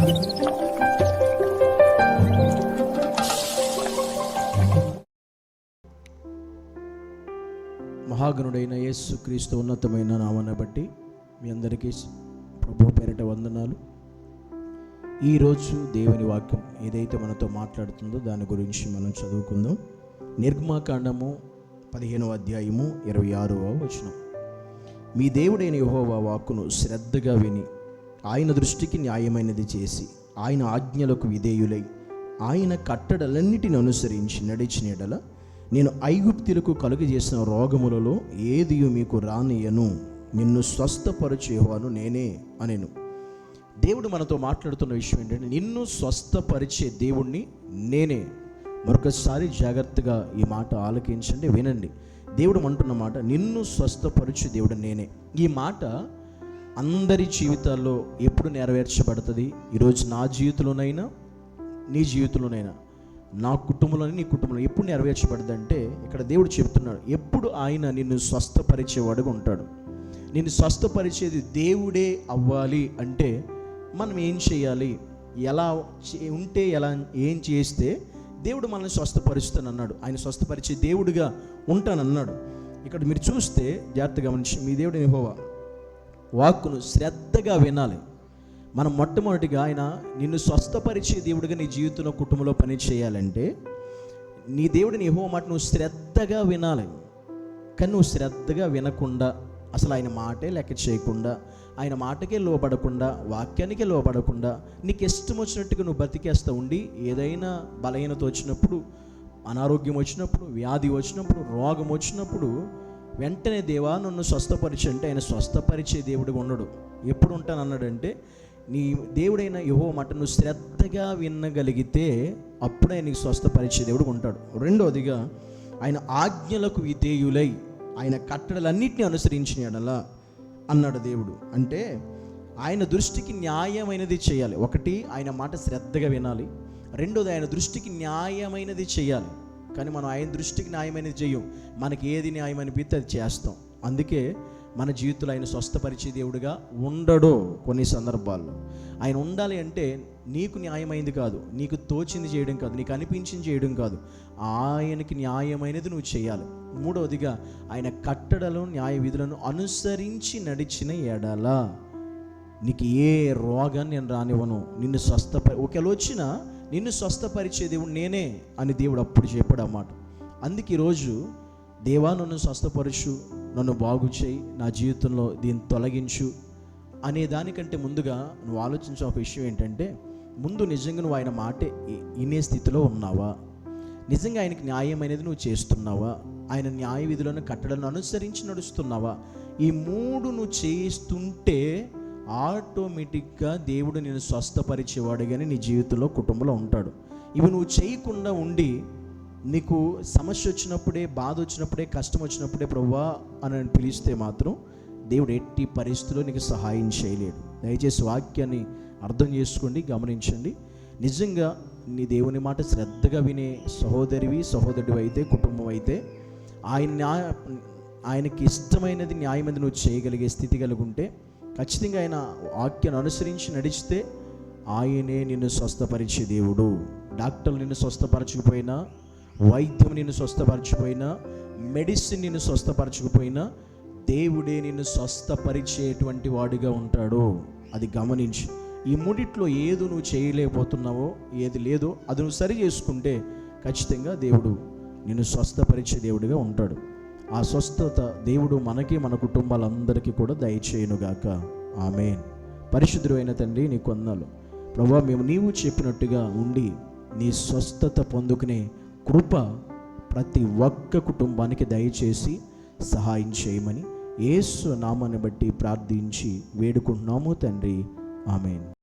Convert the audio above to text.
మహాగణుడైన యేసు క్రీస్తు ఉన్నతమైన నామాన్ని బట్టి మీ అందరికీ ప్రభు పేరిట వందనాలు. ఈరోజు దేవుని వాక్యం ఏదైతే మనతో మాట్లాడుతుందో దాని గురించి మనం చదువుకుందాం. నిర్గమాకాండము పదిహేనవ అధ్యాయము ఇరవై ఆరవ వచనం. మీ దేవుడైన యహోవా వాక్కును శ్రద్ధగా విని ఆయన దృష్టికి న్యాయమైనది చేసి ఆయన ఆజ్ఞలకు విధేయులై ఆయన కట్టడలన్నిటిని అనుసరించి నడిచిన ఎడల నేను ఐగుప్తులకు కలుగజేసిన రోగములలో ఏది మీకు రానియను నిన్ను స్వస్థపరిచేవాను నేనే అనేను. దేవుడు మనతో మాట్లాడుతున్న విషయం ఏంటంటే నిన్ను స్వస్థపరిచే దేవుణ్ణి నేనే. మరొకసారి జాగ్రత్తగా ఈ మాట ఆలకించండి వినండి. దేవుడు అంటున్న మాట నిన్ను స్వస్థపరిచే దేవుడు నేనే. ఈ మాట అందరి జీవితాల్లో ఎప్పుడు నెరవేర్చబడుతుంది? ఈరోజు నా జీవితంలోనైనా నీ జీవితంలోనైనా నా కుటుంబంలోని నీ కుటుంబంలో ఎప్పుడు నెరవేర్చబడదు అంటే ఇక్కడ దేవుడు చెప్తున్నాడు ఎప్పుడు ఆయన నిన్ను స్వస్థపరిచేవాడుగా ఉంటాడు. నిన్ను స్వస్థపరిచేది దేవుడే అవ్వాలి అంటే మనం ఏం చేయాలి? ఎలా చే- ఉంటే ఎలా ఏం చేస్తే దేవుడు మనల్ని స్వస్థపరుస్తానన్నాడు. ఆయన స్వస్థపరిచే దేవుడిగా ఉంటానన్నాడు. ఇక్కడ మీరు చూస్తే జాగ్రత్తగా గమనించి మీ దేవుడు నిహోవా వాక్కును శ్రద్ధగా వినాలి. మనం మొట్టమొదటిగా ఆయన నిన్ను స్వస్థపరిచే దేవుడిగా నీ జీవితంలో కుటుంబంలో పని చేయాలంటే నీ దేవుడిని ఏహో మాట నువ్వు శ్రద్ధగా వినాలి. కానీ నువ్వు శ్రద్ధగా వినకుండా అసలు ఆయన మాటే లెక్క చేయకుండా ఆయన మాటకే లోపడకుండా వాక్యానికే లోపడకుండా నీకు ఇష్టం వచ్చినట్టుగా నువ్వు బతికేస్తూ ఉండి ఏదైనా బలహీనత వచ్చినప్పుడు అనారోగ్యం వచ్చినప్పుడు వ్యాధి వచ్చినప్పుడు రోగం వచ్చినప్పుడు వెంటనే దేవా నన్ను స్వస్థపరిచి అంటే ఆయన స్వస్థపరిచే దేవుడిగా ఉండడు. ఎప్పుడు ఉంటాను అన్నాడంటే నీ దేవుడైన యహో మాట నువ్వు శ్రద్ధగా వినగలిగితే అప్పుడే నీకు స్వస్థపరిచే దేవుడు ఉంటాడు. రెండవదిగా ఆయన ఆజ్ఞలకు విధేయులై ఆయన కట్టడలన్నింటినీ అనుసరించిన అన్నాడు దేవుడు. అంటే ఆయన దృష్టికి న్యాయమైనది చేయాలి. ఒకటి ఆయన మాట శ్రద్ధగా వినాలి. రెండోది ఆయన దృష్టికి న్యాయమైనది చేయాలి. కానీ మనం ఆయన దృష్టికి న్యాయమైనది చేయం. మనకి ఏది న్యాయం అనిపిస్తే అది చేస్తాం. అందుకే మన జీవితంలో ఆయన స్వస్థపరిచే దేవుడిగా ఉండడు కొన్ని సందర్భాల్లో. ఆయన ఉండాలి అంటే నీకు న్యాయమైంది కాదు నీకు తోచింది చేయడం కాదు నీకు అనిపించింది చేయడం కాదు. ఆయనకి న్యాయమైనది నువ్వు చేయాలి. మూడవదిగా ఆయన కట్టడలు న్యాయ విధులను అనుసరించి నడిచిన ఎడల నీకు ఏ రోగాన్ని నేను రానివ్వను నిన్ను స్వస్థపరి ఒకవేళ వచ్చినా నిన్ను స్వస్థపరిచే దేవుడు నేనే అని దేవుడు అప్పుడు చెప్పాడు అన్నమాట. అందుకే ఈరోజు దేవా నన్ను స్వస్థపరచు నన్ను బాగు చేయి నా జీవితంలో దీన్ని తొలగించు అనే దానికంటే ముందుగా నువ్వు ఆలోచించిన ఒక విషయం ఏంటంటే ముందు నిజంగా నువ్వు ఆయన మాట ఇనే స్థితిలో ఉన్నావా? నిజంగా ఆయనకి న్యాయమైనది నువ్వు చేస్తున్నావా? ఆయన న్యాయ విధులను కట్టడలను అనుసరించి నడుస్తున్నావా? ఈ మూడు నువ్వు చేస్తుంటే ఆటోమేటిక్గా దేవుడు నేను స్వస్థపరిచేవాడుగానే నీ జీవితంలో కుటుంబంలో ఉంటాడు. ఇవి నువ్వు చేయకుండా ఉండి నీకు సమస్య వచ్చినప్పుడే బాధ వచ్చినప్పుడే కష్టం వచ్చినప్పుడే ప్రవ్వా అని పిలిస్తే మాత్రం దేవుడు ఎట్టి పరిస్థితుల్లో నీకు సహాయం చేయలేడు. దయచేసి వాక్యాన్ని అర్థం చేసుకోండి గమనించండి. నిజంగా నీ దేవుని మాట శ్రద్ధగా వినే సహోదరివి సహోదరుడు అయితే కుటుంబం అయితే ఆయన ఆయనకి ఇష్టమైనది న్యాయమైనది నువ్వు చేయగలిగే స్థితి కలిగి ఉంటే ఖచ్చితంగా ఆయన వాక్యను అనుసరించి నడిస్తే ఆయనే నిన్ను స్వస్థపరిచే దేవుడు. డాక్టర్లు నిన్ను స్వస్థపరచకపోయినా వైద్యం నిన్ను స్వస్థపరచకపోయినా మెడిసిన్ నిన్ను స్వస్థపరచకపోయినా దేవుడే నిన్ను స్వస్థపరిచేటువంటి వాడిగా ఉంటాడు. అది గమనించి. ఈ మూడిట్లో ఏదో నువ్వు చేయలేకపోతున్నావో ఏది లేదో అది నువ్వు సరి చేసుకుంటే ఖచ్చితంగా దేవుడు నిన్ను స్వస్థపరిచే దేవుడిగా ఉంటాడు. ఆ స్వస్థత దేవుడు మనకి మన కుటుంబాలందరికీ కూడా దయచేయునుగాక. ఆమెన్. పరిశుద్ధుడైన తండ్రి నీ కొందలు ప్రభా మేము నీవు చెప్పినట్టుగా ఉండి నీ స్వస్థత పొందుకునే కృప ప్రతి ఒక్క కుటుంబానికి దయచేసి సహాయం చేయమని ఏసు నామాన్ని బట్టి ప్రార్థించి వేడుకుంటున్నాము తండ్రి. ఆమెన్.